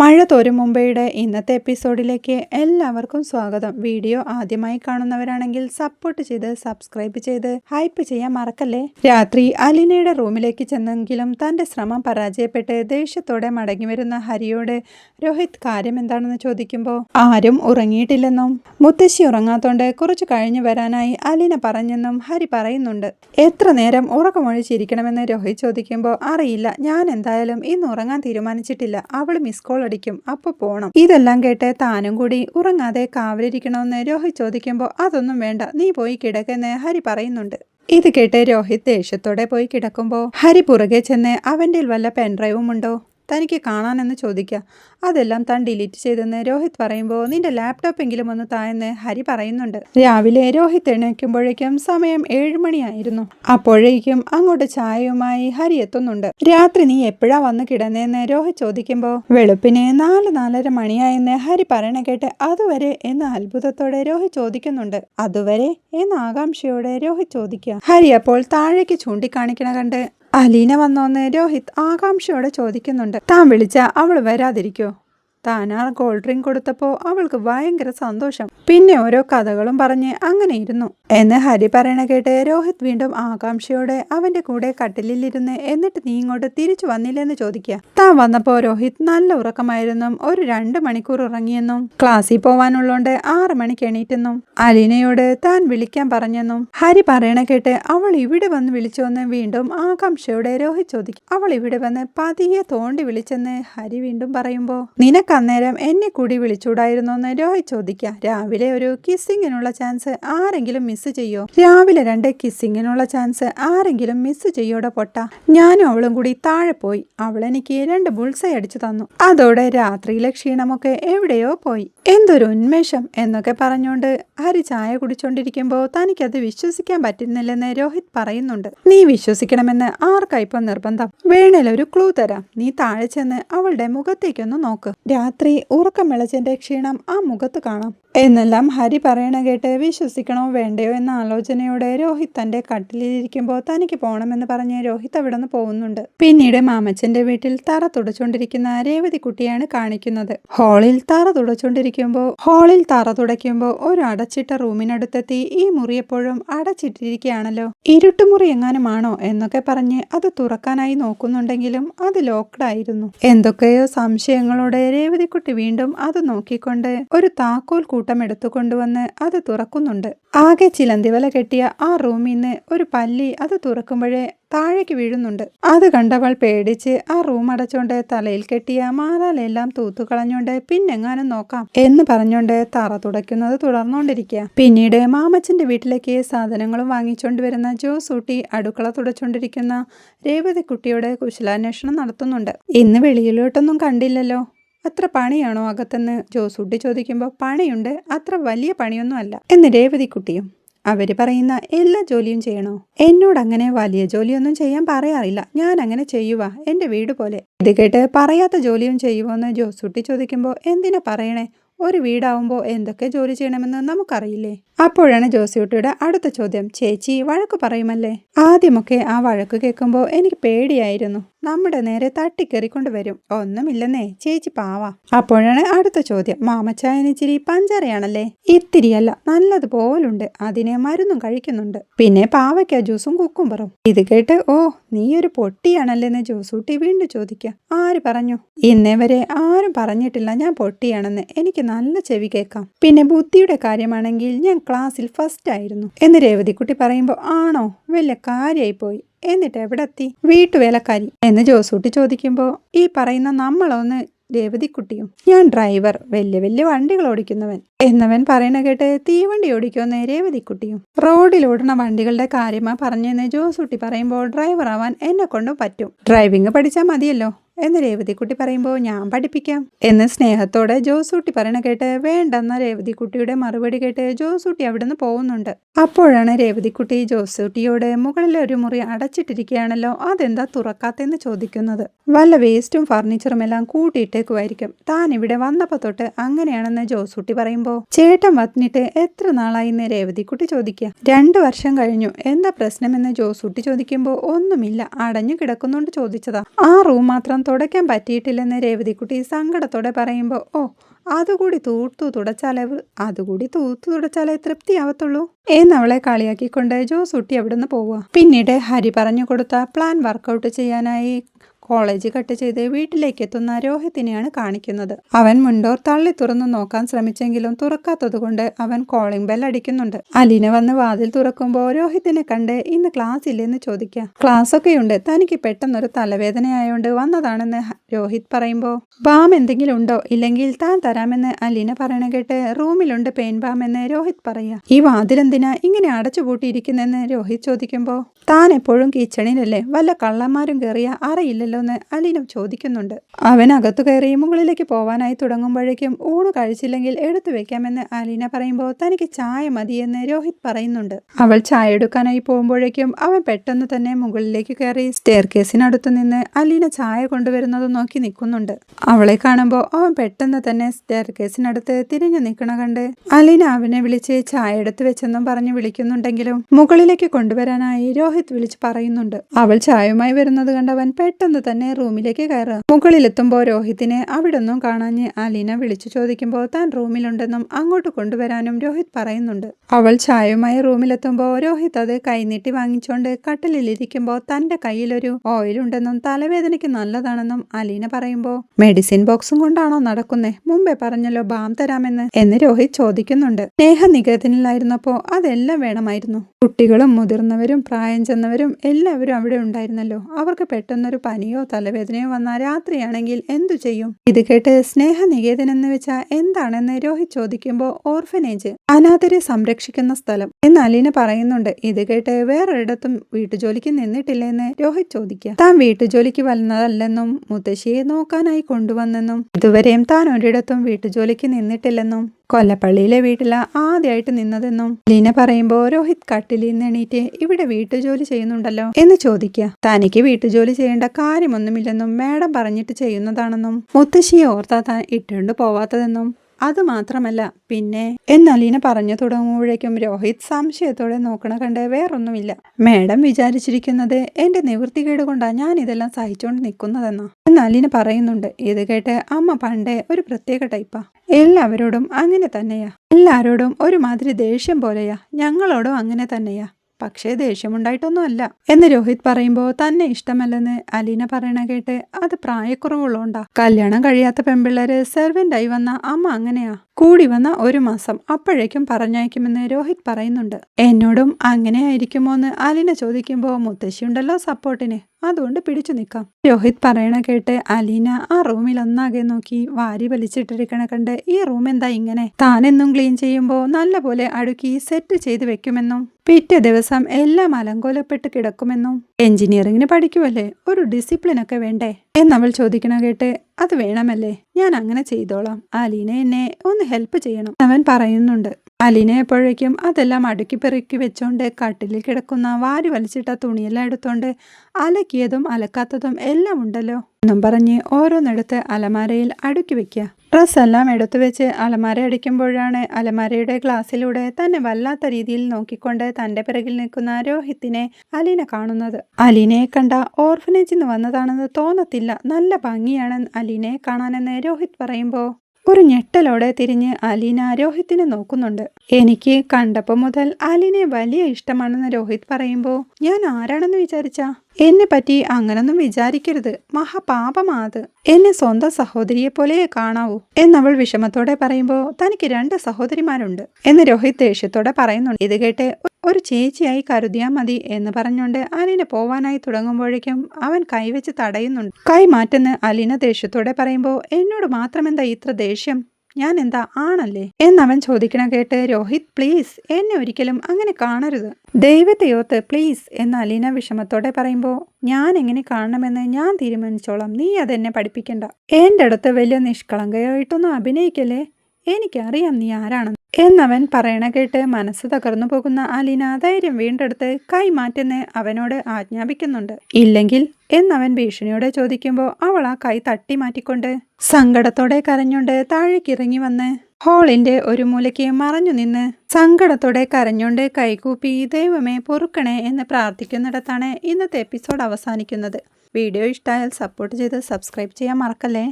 മഴ തോരും മുംബൈയുടെ ഇന്നത്തെ എപ്പിസോഡിലേക്ക് എല്ലാവർക്കും സ്വാഗതം. വീഡിയോ ആദ്യമായി കാണുന്നവരാണെങ്കിൽ സപ്പോർട്ട് ചെയ്ത് സബ്സ്ക്രൈബ് ചെയ്ത് ഹൈപ്പ് ചെയ്യാൻ മറക്കല്ലേ? രാത്രി അലിനയുടെ റൂമിലേക്ക് ചെന്നെങ്കിലും തന്റെ ശ്രമം പരാജയപ്പെട്ട് ദേഷ്യത്തോടെ മടങ്ങി വരുന്ന ഹരിയോട് രോഹിത് കാര്യം എന്താണെന്ന് ചോദിക്കുമ്പോൾ ആരും ഉറങ്ങിയിട്ടില്ലെന്നും മുത്തശ്ശി ഉറങ്ങാത്തോണ്ട് കുറച്ചു കഴിഞ്ഞു വരാനായി അലിന പറഞ്ഞെന്നും ഹരി പറയുന്നുണ്ട്. എത്ര നേരം ഉറക്കമൊഴിച്ചിരിക്കണമെന്ന് രോഹിത് ചോദിക്കുമ്പോൾ അറിയില്ല ഞാൻ എന്തായാലും ഇന്ന് ഉറങ്ങാൻ തീരുമാനിച്ചിട്ടില്ല. അവൾ മിസ് കോൾ അടിക്കും. അപ്പൊ പോണം. ഇതെല്ലാം കേട്ട് താനും കൂടി ഉറങ്ങാതെ കാവലിരിക്കണമെന്ന് രോഹിത് ചോദിക്കുമ്പോൾ അതൊന്നും വേണ്ട. നീ പോയി കിടക്കെന്ന് ഹരി പറയുന്നുണ്ട്. ഇത് കേട്ട് രോഹിത് ദേഷ്യത്തോടെ പോയി കിടക്കുമ്പോൾ ഹരി പുറകെ ചെന്ന് അവന്റെ വല്ല പെൻഡ്രൈവും ഉണ്ടോ? തനിക്ക് കാണാനെന്ന് ചോദിക്കുക അതെല്ലാം താൻ ഡിലീറ്റ് ചെയ്തെന്ന് രോഹിത് പറയുമ്പോൾ നിന്റെ ലാപ്ടോപ്പ് എങ്കിലും ഒന്ന് തായെന്ന് ഹരി പറയുന്നുണ്ട്. രാവിലെ രോഹിത് എണീക്കുമ്പോഴേക്കും സമയം ഏഴുമണിയായിരുന്നു അപ്പോഴേക്കും അങ്ങോട്ട് ചായയുമായി ഹരി എത്തുന്നുണ്ട്. രാത്രി നീ എപ്പോഴാ വന്ന് കിടന്നേന്ന് രോഹിത് ചോദിക്കുമ്പോൾ വെളുപ്പിന് നാല് നാലര മണിയായെന്ന് ഹരി പറയണ കേട്ട് അതുവരെ എന്ന് അത്ഭുതത്തോടെ രോഹിത് ചോദിക്കുന്നുണ്ട്. അതുവരെ എന്ന ആകാംക്ഷയോടെ രോഹിത് ചോദിക്കുക ഹരി അപ്പോൾ താഴേക്ക് ചൂണ്ടിക്കാണിക്കണ കണ്ട് അലീന വന്നോന്ന് രോഹിത് ആകാംക്ഷയോടെ ചോദിക്കുന്നുണ്ട്. താൻ വിളിച്ച അവൾ വരാതിരിക്കോ? താൻ ആ കോൾഡ് ഡ്രിങ്ക് കൊടുത്തപ്പോൾ അവൾക്ക് ഭയങ്കര സന്തോഷം. പിന്നെ ഓരോ കഥകളും പറഞ്ഞ് അങ്ങനെ ഇരുന്നു. എന്ന് ഹരി പറയണ കേട്ട് രോഹിത് വീണ്ടും ആകാംക്ഷയോടെ അവന്റെ കൂടെ കട്ടിലിരുന്ന് എന്നിട്ട് നീ ഇങ്ങോട്ട് തിരിച്ചു വന്നില്ലെന്ന് ചോദിക്കുക താൻ വന്നപ്പോൾ രോഹിത് നല്ല ഉറക്കമായിരുന്നും ഒരു രണ്ട് മണിക്കൂർ ഉറങ്ങിയെന്നും ക്ലാസ്സിൽ പോവാനുള്ളോണ്ട് ആറ് മണിക്ക് എണീറ്റെന്നും അലീനയോട് താൻ വിളിക്കാൻ പറഞ്ഞെന്നും ഹരി പറയണ കേട്ട് അവൾ ഇവിടെ വന്ന് വിളിച്ചോന്ന് വീണ്ടും ആകാംക്ഷയോടെ രോഹിത് ചോദിക്കും. അവൾ ഇവിടെ വന്ന് പതിയെ തോണ്ടി വിളിച്ചെന്ന് ഹരി വീണ്ടും പറയുമ്പോൾ നിനക്ക് അന്നേരം എന്നെ കൂടി വിളിച്ചൂടായിരുന്നോ എന്ന് രോഹിത് ചോദിക്കുക രാവിലെ ഒരു കിസ്സിങ്ങിനുള്ള ചാൻസ് ആരെങ്കിലും മിസ് ചെയ്യോ? രാവിലെ രണ്ട് കിസ്സിങ്ങിനുള്ള ചാൻസ് ആരെങ്കിലും മിസ് ചെയ്യോടെ പൊട്ട. ഞാനും അവളും കൂടി താഴെ പോയി. അവളെനിക്ക് രണ്ട് ബുൾസൈ അടിച്ചു തന്നു. അതോടെ രാത്രിയിലെ ക്ഷീണമൊക്കെ എവിടെയോ പോയി. എന്തൊരു ഉന്മേഷം എന്നൊക്കെ പറഞ്ഞുകൊണ്ട് ഹരി ചായ കുടിച്ചോണ്ടിരിക്കുമ്പോൾ തനിക്കത് വിശ്വസിക്കാൻ പറ്റുന്നില്ലെന്ന് രോഹിത് പറയുന്നുണ്ട്. നീ വിശ്വസിക്കണമെന്ന് ആർക്കായിപ്പോ നിർബന്ധം? വേണേലൊരു ക്ലൂ തരാം. നീ താഴെ ചെന്ന് അവളുടെ മുഖത്തേക്കൊന്ന് നോക്ക്. രാത്രി ഉറക്കം വിളച്ചതിന്റെ ക്ഷീണം ആ മുഖത്ത് കാണാം. എന്നെല്ലാം ഹരി പറയണ കേട്ട് വിശ്വസിക്കണോ വേണ്ടയോ എന്ന ആലോചനയോടെ രോഹിത് തന്റെ കട്ടിലിരിക്കുമ്പോൾ തനിക്ക് പോകണമെന്ന് പറഞ്ഞ് രോഹിത് അവിടെ നിന്ന് പോകുന്നുണ്ട്. പിന്നീട് മാമച്ചന്റെ വീട്ടിൽ തറ തുടച്ചുകൊണ്ടിരിക്കുന്ന രേവതി കുട്ടിയാണ് കാണിക്കുന്നത്. ഹാളിൽ തറ തുടച്ചുകൊണ്ടിരിക്കുമ്പോൾ ഹാളിൽ തറ തുടയ്ക്കുമ്പോൾ ഒരു അടച്ചിട്ട റൂമിനടുത്തെത്തി ഈ മുറി എപ്പോഴും അടച്ചിട്ടിരിക്കുകയാണല്ലോ. ഇരുട്ടുമുറി എങ്ങാനുമാണോ എന്നൊക്കെ പറഞ്ഞ് അത് തുറക്കാനായി നോക്കുന്നുണ്ടെങ്കിലും അത് ലോക്ക്ഡ് ആയിരുന്നു. എന്തൊക്കെയോ സംശയങ്ങളോടെ രേവതിക്കുട്ടി വീണ്ടും അത് നോക്കിക്കൊണ്ട് ഒരു താക്കോൽ കൂട്ടം എടുത്തുകൊണ്ടുവന്ന് അത് തുറക്കുന്നുണ്ട്. ആകെ ചിലന്തിവല കെട്ടിയ ആ റൂമിൽ നിന്ന് ഒരു പല്ലി അത് തുറക്കുമ്പോഴേ താഴേക്ക് വീഴുന്നുണ്ട്. അത് കണ്ടവൾ പേടിച്ച് ആ റൂം അടച്ചോണ്ട് തലയിൽ കെട്ടിയ മാലാലെല്ലാം തൂത്തുകളഞ്ഞോണ്ട് പിന്നെങ്ങാനും നോക്കാം എന്ന് പറഞ്ഞോണ്ട് തറ തുടയ്ക്കുന്നത് തുടർന്നുകൊണ്ടിരിക്കുക പിന്നീട് മാമച്ചന്റെ വീട്ടിലേക്ക് സാധനങ്ങളും വാങ്ങിച്ചോണ്ട് വരുന്ന ജോസൂട്ടി അടുക്കള തുടച്ചോണ്ടിരിക്കുന്ന രേവതിക്കുട്ടിയുടെ കുശലാന്വേഷണം നടത്തുന്നുണ്ട്. ഇന്ന് വെളിയിലോട്ടൊന്നും കണ്ടില്ലല്ലോ. അത്ര പണിയാണോ അകത്തെന്ന് ജോസുട്ടി ചോദിക്കുമ്പോൾ പണിയുണ്ട്. അത്ര വലിയ പണിയൊന്നും അല്ല. എന്ന് രേവതിക്കുട്ടിയും അവർ പറയുന്ന എല്ലാ ജോലിയും ചെയ്യണോ? എന്നോട് അങ്ങനെ വലിയ ജോലിയൊന്നും ചെയ്യാൻ പറയാറില്ല. ഞാൻ അങ്ങനെ ചെയ്യുക എന്റെ വീട് പോലെ. ഇത് കേട്ട് പറയാത്ത ജോലിയും ചെയ്യുമോന്ന് ജോസുട്ടി ചോദിക്കുമ്പോൾ എന്തിനാ പറയണേ? ഒരു വീടാവുമ്പോൾ എന്തൊക്കെ ജോലി ചെയ്യണമെന്ന് നമുക്കറിയില്ലേ? അപ്പോഴാണ് ജോസിയുട്ടിയുടെ അടുത്ത ചോദ്യം ചേച്ചി വഴക്ക് പറയുമല്ലേ? ആദ്യമൊക്കെ ആ വഴക്ക് കേൾക്കുമ്പോൾ എനിക്ക് പേടിയായിരുന്നു. നമ്മുടെ നേരെ തട്ടിക്കേറിക്കൊണ്ട് വരും ഒന്നുമില്ലെന്നേ ചേച്ചി പാവാ. അപ്പോഴാണ് അടുത്ത ചോദ്യം. മാമച്ചായന് ഇച്ചിരി പഞ്ചാരയാണല്ലേ ഇത്തിരിയല്ല നല്ലതുപോലുണ്ട്. അതിനെ മരുന്നും കഴിക്കുന്നുണ്ട്. പിന്നെ പാവയ്ക്ക ജ്യൂസും കുക്കുംബറും. ഇത് കേട്ട് ഓ നീ ഒരു പൊട്ടിയാണല്ലേന്ന് ജ്യൂസൂട്ടി വീണ്ടും ചോദിക്കുക ആര് പറഞ്ഞു? ഇന്നേ വരെ ആരും പറഞ്ഞിട്ടില്ല ഞാൻ പൊട്ടിയാണെന്ന്. എനിക്ക് നല്ല ചെവി കേൾക്കാം. പിന്നെ ബുദ്ധിയുടെ കാര്യമാണെങ്കിൽ ഞാൻ ക്ലാസ്സിൽ ഫസ്റ്റ് ആയിരുന്നു എന്ന് രേവതിക്കുട്ടി പറയുമ്പോൾ ആണോ? വലിയ കാര്യമായി പോയി എന്നിട്ട് എവിടെ എത്തി വീട്ടുവേലക്കാരി എന്ന് ജോസൂട്ടി ചോദിക്കുമ്പോൾ ഈ പറയുന്ന നമ്മളൊന്ന് രേവതിക്കുട്ടിയും ഞാൻ ഡ്രൈവർ വലിയ വലിയ വണ്ടികൾ ഓടിക്കുന്നവൻ എന്നവൻ പറയണ കേട്ട് തീവണ്ടി ഓടിക്കുന്ന രേവതിക്കുട്ടിയും റോഡിൽ ഓടുന്ന വണ്ടികളുടെ കാര്യമാ പറഞ്ഞെന്ന് ജോസൂട്ടി പറയുമ്പോൾ ഡ്രൈവർ ആവാൻ എന്നെ പറ്റും. ഡ്രൈവിംഗ് പഠിച്ചാൽ മതിയല്ലോ. എന്ന് രേവതിക്കുട്ടി പറയുമ്പോൾ ഞാൻ പഠിപ്പിക്കാം. എന്ന് സ്നേഹത്തോടെ ജോസൂട്ടി പറയണ കേട്ട് വേണ്ടെന്ന രേവതിക്കുട്ടിയുടെ മറുപടി കേട്ട് ജോസൂട്ടി അവിടുന്ന് പോകുന്നുണ്ട്. അപ്പോഴാണ് രേവതിക്കുട്ടി ജോസൂട്ടിയോട് മുകളിലെ ഒരു മുറി അടച്ചിട്ടിരിക്കുകയാണല്ലോ അതെന്താ തുറക്കാത്തെന്ന് ചോദിക്കുന്നത്. വല്ല വേസ്റ്റും ഫർണിച്ചറും എല്ലാം കൂട്ടിയിട്ടേക്കുമായിരിക്കും. താൻ ഇവിടെ വന്നപ്പോ തൊട്ട് അങ്ങനെയാണെന്ന് ജോസൂട്ടി പറയുമ്പോ ചേട്ടൻ വന്നിട്ട് എത്ര നാളായിന്ന് രേവതിക്കുട്ടി ചോദിക്കുക രണ്ടു വർഷം കഴിഞ്ഞു. എന്താ പ്രശ്നമെന്ന് ജോസൂട്ടി ചോദിക്കുമ്പോ ഒന്നുമില്ല. അടഞ്ഞു കിടക്കുന്നുണ്ട് ചോദിച്ചതാ. ആ റൂം മാത്രം തുടയ്ക്കാൻ പറ്റിയിട്ടില്ലെന്ന് രേവതിക്കുട്ടി സങ്കടത്തോടെ പറയുമ്പോ ഓ അതുകൂടി തൂത്തു തുടച്ചാലേ അതുകൂടി തൂത്തു തുടച്ചാലേ തൃപ്തിയാവത്തുള്ളൂ എന്നവളെ കളിയാക്കിക്കൊണ്ട് ജോസൂട്ടി അവിടുന്ന് പോവുക. പിന്നീട് ഹരി പറഞ്ഞു കൊടുത്ത പ്ലാൻ വർക്കൗട്ട് ചെയ്യാനായി കോളേജ് കട്ട് ചെയ്ത് വീട്ടിലേക്ക് എത്തുന്ന രോഹിത്തിനെയാണ് കാണിക്കുന്നത്. അവൻ മുൻഡോർ തള്ളി തുറന്നു നോക്കാൻ ശ്രമിച്ചെങ്കിലും തുറക്കാത്തതുകൊണ്ട് അവൻ കോളിംഗ് ബെൽ അടിക്കുന്നുണ്ട്. അലീന വന്ന് വാതിൽ തുറക്കുമ്പോൾ രോഹിത്തിനെ കണ്ട് ഇന്ന് ക്ലാസ് ഇല്ലെന്ന് ചോദിക്കുക ക്ലാസ് ഒക്കെയുണ്ട്. തനിക്ക് പെട്ടെന്നൊരു തലവേദനയായോണ്ട് വന്നതാണെന്ന് രോഹിത് പറയുമ്പോൾ ബാം എന്തെങ്കിലും ഉണ്ടോ? ഇല്ലെങ്കിൽ താൻ തരാമെന്ന് അലീന പറയണ കേട്ട് റൂമിലുണ്ട് പെയിൻ ബാം എന്ന് രോഹിത് പറയാ. ഈ വാതിലെന്തിനാ ഇങ്ങനെ അടച്ചുപൂട്ടിയിരിക്കുന്നെന്ന് രോഹിത് ചോദിക്കുമ്പോൾ താൻ എപ്പോഴും കിച്ചണിലല്ലേ വല്ല കള്ളന്മാരും കയറിയ അറിയില്ലല്ലോ. എന്ന് അലീന ചോദിക്കുന്നുണ്ട്. അവൻ അകത്തു കയറി മുകളിലേക്ക് പോവാനായി തുടങ്ങുമ്പോഴേക്കും ഊണ് കഴിച്ചില്ലെങ്കിൽ എടുത്തു വെക്കാമെന്ന് അലീന പറയുമ്പോൾ തനിക്ക് ചായ മതിയെന്ന് രോഹിത് പറയുന്നുണ്ട്. അവൾ ചായ എടുക്കാനായി പോകുമ്പോഴേക്കും അവൻ പെട്ടെന്ന് തന്നെ മുകളിലേക്ക് കയറി സ്റ്റെയർ കേസിനടുത്ത് നിന്ന് അലീന ചായ കൊണ്ടുവരുന്നത് നോക്കി നിൽക്കുന്നുണ്ട്. അവളെ കാണുമ്പോൾ അവൻ പെട്ടെന്ന് തന്നെ സ്റ്റെയർ കേസിനടുത്ത് തിരിഞ്ഞു നിൽക്കണ കണ്ട് അലീന അവനെ വിളിച്ച് ചായ എടുത്തു വെച്ചെന്നും പറഞ്ഞ് വിളിക്കുന്നുണ്ടെങ്കിലും മുകളിലേക്ക് കൊണ്ടുവരാനായി രോഹിത് വിളിച്ച് പറയുന്നുണ്ട്. അവൾ ചായയുമായി വരുന്നത് കണ്ടവൻ പെട്ടെന്ന് തന്നെ റൂമിലേക്ക് കയറുക മുകളിലെത്തുമ്പോൾ രോഹിത്തിനെ അവിടെ ഒന്നും കാണാഞ്ഞ് അലീന വിളിച്ചു ചോദിക്കുമ്പോൾ താൻ റൂമിലുണ്ടെന്നും അങ്ങോട്ട് കൊണ്ടുവരാനും രോഹിത് പറയുന്നുണ്ട്. അവൾ ചായയുമായി റൂമിലെത്തുമ്പോൾ രോഹിത് അത് കൈനീട്ടി വാങ്ങിച്ചുകൊണ്ട് കട്ടിലിരിക്കുമ്പോൾ തന്റെ കയ്യിലൊരു ഓയിൽ ഉണ്ടെന്നും തലവേദനയ്ക്ക് നല്ലതാണെന്നും അലീന പറയുമ്പോൾ മെഡിസിൻ ബോക്സും കൊണ്ടാണോ നടക്കുന്നേ? മുമ്പേ പറഞ്ഞല്ലോ ബാം തരാമെന്ന് എന്ന് രോഹിത് ചോദിക്കുന്നുണ്ട്. സ്നേഹ നികേതനിലായിരുന്നപ്പോ അതെല്ലാം വേണമായിരുന്നു. കുട്ടികളും മുതിർന്നവരും പ്രായം ചെന്നവരും എല്ലാവരും അവിടെ ഉണ്ടായിരുന്നല്ലോ. അവർക്ക് പെട്ടെന്നൊരു പനിയോ തലവേദനയോ വന്നാൽ രാത്രിയാണെങ്കിൽ എന്തു ചെയ്യും? ഇത് കേട്ട് സ്നേഹ നികേതൻ എന്ന് വെച്ചാൽ എന്താണെന്ന് രോഹിത് ചോദിക്കുമ്പോൾ ഓർഫനേജ് അനാഥരെ സംരക്ഷിക്കുന്ന സ്ഥലം. എന്ന് അലീന പറയുന്നുണ്ട്. ഇത് കേട്ട് വേറൊരിടത്തും വീട്ടുജോലിക്ക് നിന്നിട്ടില്ലെന്ന് രോഹിത് ചോദിക്കുക. താൻ വീട്ടുജോലിക്ക് വന്നതല്ലെന്നും മുത്തശ്ശിയെ നോക്കാനായി കൊണ്ടുവന്നെന്നും ഇതുവരെയും താൻ ഒരിടത്തും വീട്ടുജോലിക്ക് നിന്നിട്ടില്ലെന്നും കൊല്ലപ്പള്ളിയിലെ വീട്ടിലാ ആദ്യമായിട്ട് നിന്നതെന്നും ലീന പറയുമ്പോൾ രോഹിത് കട്ടിലിൽ നിന്ന് എണീറ്റ് ഇവിടെ വീട്ടുജോലി ചെയ്യുന്നുണ്ടല്ലോ എന്ന് ചോദിക്കുക തനിക്ക് വീട്ടുജോലി ചെയ്യേണ്ട കാര്യമൊന്നുമില്ലെന്നും മാഡം പറഞ്ഞിട്ട് ചെയ്യുന്നതാണെന്നും മുത്തശ്ശിയെ ഓർത്താ താൻ ഇട്ടുകൊണ്ട് പോവാത്തതെന്നും അത് മാത്രമല്ല പിന്നെ എന്നലീന പറഞ്ഞു തുടങ്ങുമ്പോഴേക്കും രോഹിത് സംശയത്തോടെ നോക്കണ കണ്ട് വേറൊന്നുമില്ല. മേഡം വിചാരിച്ചിരിക്കുന്നത് എന്റെ നിവൃത്തികേട് കൊണ്ടാ ഞാൻ ഇതെല്ലാം സഹിച്ചുകൊണ്ട് നിൽക്കുന്നതെന്നാ എന്നലീന പറയുന്നുണ്ട്. ഇത് കേട്ട് അമ്മ പണ്ടേ ഒരു പ്രത്യേക ടൈപ്പാ. എല്ലാവരോടും അങ്ങനെ തന്നെയാ. എല്ലാരോടും ഒരുമാതിരി ദേഷ്യം പോലെയാ. ഞങ്ങളോടും അങ്ങനെ തന്നെയാ. പക്ഷേ ദേഷ്യമുണ്ടായിട്ടൊന്നും അല്ല എന്ന് രോഹിത് പറയുമ്പോൾ തന്നെ ഇഷ്ടമല്ലെന്ന് അലീന പറയണ കേട്ട് അത് പ്രായക്കുറവുള്ളോണ്ടാ. കല്യാണം കഴിയാത്ത പെൺപിള്ളേര് സെർവന്റായി വന്ന അമ്മ അങ്ങനെയാ. കൂടി വന്ന ഒരു മാസം അപ്പോഴേക്കും പറഞ്ഞയക്കുമെന്ന് രോഹിത് പറയുന്നുണ്ട്. എന്നോടും അങ്ങനെ ആയിരിക്കുമോ എന്ന് അലീന ചോദിക്കുമ്പോൾ മുത്തശ്ശിയുണ്ടല്ലോ സപ്പോർട്ടിന് അതുകൊണ്ട് പിടിച്ചു നിൽക്കാം. രോഹിത് പറയണ കേട്ട് അലീന ആ റൂമിൽ ഒന്നാകെ നോക്കി വാരി വലിച്ചിട്ടിരിക്കണ കണ്ട് ഈ റൂം എന്താ ഇങ്ങനെ? താനെന്നും ക്ലീൻ ചെയ്യുമ്പോൾ നല്ലപോലെ അടുക്കി സെറ്റ് ചെയ്ത് വെക്കുമെന്നും പിറ്റേ ദിവസം എല്ലാം അലങ്കോലപ്പെട്ട് കിടക്കുമെന്നും. എഞ്ചിനീയറിംഗിന് പഠിക്കുമല്ലേ ഒരു ഡിസിപ്ലിൻ ഒക്കെ വേണ്ടേ? എന്നവൾ ചോദിക്കണ കേട്ട് അത് വേണമല്ലേ? ഞാൻ അങ്ങനെ ചെയ്തോളാം. ആലീന എന്നെ ഒന്ന് ഹെൽപ്പ് ചെയ്യണം. അവൻ പറയുന്നുണ്ട്. അലീന എപ്പോഴേക്കും അതെല്ലാം അടുക്കി പെറുക്കി വെച്ചോണ്ട് കട്ടിലിൽ കിടക്കുന്ന വാരി വലിച്ചിട്ട തുണിയെല്ലാം എടുത്തോണ്ട് അലക്കിയതും അലക്കാത്തതും എല്ലാം ഉണ്ടല്ലോ എന്നും പറഞ്ഞ് ഓരോന്നെടുത്ത് അലമാരയിൽ അടുക്കി വെക്കുക ഡ്രസ്സെല്ലാം എടുത്തു വെച്ച് അലമാര അടിക്കുമ്പോഴാണ് അലമാരയുടെ ഗ്ലാസ്സിലൂടെ തന്നെ വല്ലാത്ത രീതിയിൽ നോക്കിക്കൊണ്ട് തന്റെ പിറകിൽ നിൽക്കുന്ന രോഹിത്തിനെ അലീന കാണുന്നത്. അലീനയെ കണ്ട ഓർഫനേജിൽ നിന്ന് വന്നതാണെന്ന് തോന്നത്തില്ല. നല്ല ഭംഗിയാണ് അലീനയെ കാണാനെന്ന് രോഹിത് പറയുമ്പോൾ ഒരു ഞെട്ടലോടെ തിരിഞ്ഞ് അലീന രോഹിത്തിനെ നോക്കുന്നുണ്ട്. എനിക്ക് കണ്ടപ്പോൾ മുതൽ അലീനെ വലിയ ഇഷ്ടമാണെന്ന് രോഹിത് പറയുമ്പോൾ ഞാൻ ആരാണെന്ന് വിചാരിച്ചാ? എന്നെ പറ്റി അങ്ങനൊന്നും വിചാരിക്കരുത്. മഹാപാപമാത്. എന്നെ സ്വന്തം സഹോദരിയെ പോലെ കാണാവൂ. എന്നവൾ വിഷമത്തോടെ പറയുമ്പോൾ തനിക്ക് രണ്ട് സഹോദരിമാരുണ്ട്. എന്ന് രോഹിത് ദേഷ്യത്തോടെ പറയുന്നുണ്ട്. ഇത് കേട്ട് ഒരു ചേച്ചിയായി കരുതിയാ മതി എന്ന് പറഞ്ഞുകൊണ്ട് അലീന പോവാനായി തുടങ്ങുമ്പോഴേക്കും അവൻ കൈവച്ച് തടയുന്നുണ്ട്. കൈ മാറ്റെന്ന് അലീന ദേഷ്യത്തോടെ പറയുമ്പോൾ എന്നോട് മാത്രമെന്താ ഇത്ര ദേഷ്യം? ഞാൻ എന്താ ആണല്ലേ? എന്നവൻ ചോദിക്കണ കേട്ട് രോഹിത് പ്ലീസ് എന്നെ ഒരിക്കലും അങ്ങനെ കാണരുത്. ദൈവത്തെയോത്ത് പ്ലീസ് എന്ന് അലീന വിഷമത്തോടെ പറയുമ്പോൾ ഞാൻ എങ്ങനെ കാണണമെന്ന് ഞാൻ തീരുമാനിച്ചോളാം. നീ അതെന്നെ പഠിപ്പിക്കണ്ട. എന്റെ അടുത്ത് വലിയ നിഷ്കളങ്കയായിട്ടൊന്നും അഭിനയിക്കല്ലേ? എനിക്കറിയാം നീ ആരാണെന്ന്. എന്നവൻ പറയണ കേട്ട് മനസ്സ് തകർന്നു പോകുന്ന അലീന ധൈര്യം വീണ്ടെടുത്ത് കൈമാറ്റെന്ന് അവനോട് ആജ്ഞാപിക്കുന്നുണ്ട്. ഇല്ലെങ്കിൽ എന്നവൻ ഭീഷണിയോടെ ചോദിക്കുമ്പോൾ അവൾ ആ കൈ തട്ടി മാറ്റിക്കൊണ്ട് സങ്കടത്തോടെ കരഞ്ഞുകൊണ്ട് താഴേക്കിറങ്ങി വന്ന് ഹോളിന്റെ ഒരു മൂലയ്ക്ക് മറഞ്ഞു നിന്ന് സങ്കടത്തോടെ കരഞ്ഞുകൊണ്ട് കൈകൂപ്പി ദൈവമേ പൊറുക്കണേ എന്ന് പ്രാർത്ഥിക്കുന്നിടത്താണ് ഇന്നത്തെ എപ്പിസോഡ് അവസാനിക്കുന്നത്. വീഡിയോ ഇഷ്ടമായാൽ സപ്പോർട്ട് ചെയ്ത് സബ്സ്ക്രൈബ് ചെയ്യാൻ മറക്കല്ലേ?